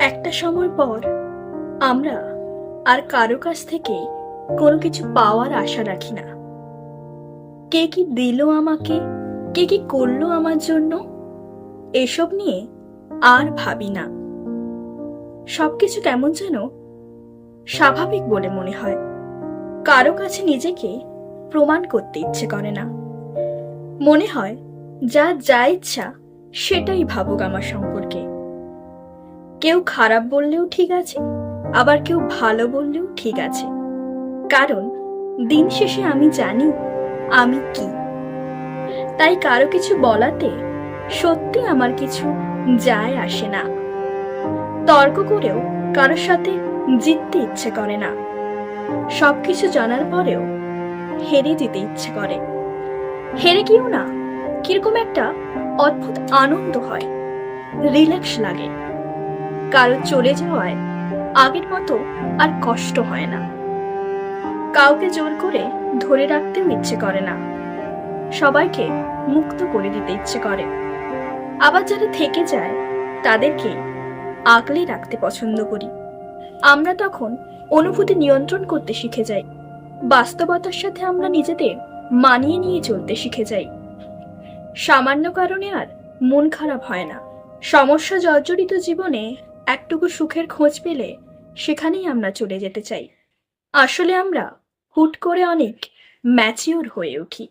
একটা সময় পর আমরা আর কারও কাছ থেকে কোনো কিছু পাওয়ার আশা রাখি না। কে কি দিল আমাকে? কে কি করল আমার জন্য? এসব নিয়ে আর ভাবি না। সবকিছু কেমন যেন স্বাভাবিক বলে মনে হয়। কারও কাছে নিজেকে প্রমাণ করতে ইচ্ছে করে না। মনে হয়, যা যা ইচ্ছা সেটাই ভাবুক আমার সম্পর্কে। কেউ খারাপ বললেও ঠিক আছে, আবার কেউ ভালো বললেও ঠিক আছে। কারণ, দিন শেষে আমি জানি, আমি কি। তাই কারও কিছু বলাতে সত্যি আমার কিছু যায় আসে না। তর্ক করেও কারোর সাথে জিততে ইচ্ছে করে না। সবকিছু জানার পরেও হেরে যেতে ইচ্ছে করে। হেরে গিয়েও না, কীরকম একটা অদ্ভুত আনন্দ হয়। রিল্যাক্স লাগে। কারও চলে যাওয়ায় আগের মতো আর কষ্ট হয় না। কাউকে জোর করে ধরে রাখতেও ইচ্ছে করে না। সবাইকে মুক্ত করে দিতে ইচ্ছে করে। আবার যারা থেকে যায়, তাদেরকে আগলে রাখতে পছন্দ করি। আমরা তখন অনুভূতি নিয়ন্ত্রণ করতে শিখে যাই। বাস্তবতার সাথে আমরা নিজেদের মানিয়ে নিয়ে চলতে শিখে যাই। সামান্য কারণে আর মন খারাপ হয় না। সমস্যা জর্জরিত জীবনে একটুকু সুখের খোঁজ পেলে সেখানেই আমরা চলে যেতে চাই। আসলে আমরা হুট করে অনেক ম্যাচিওর হয়ে উঠি।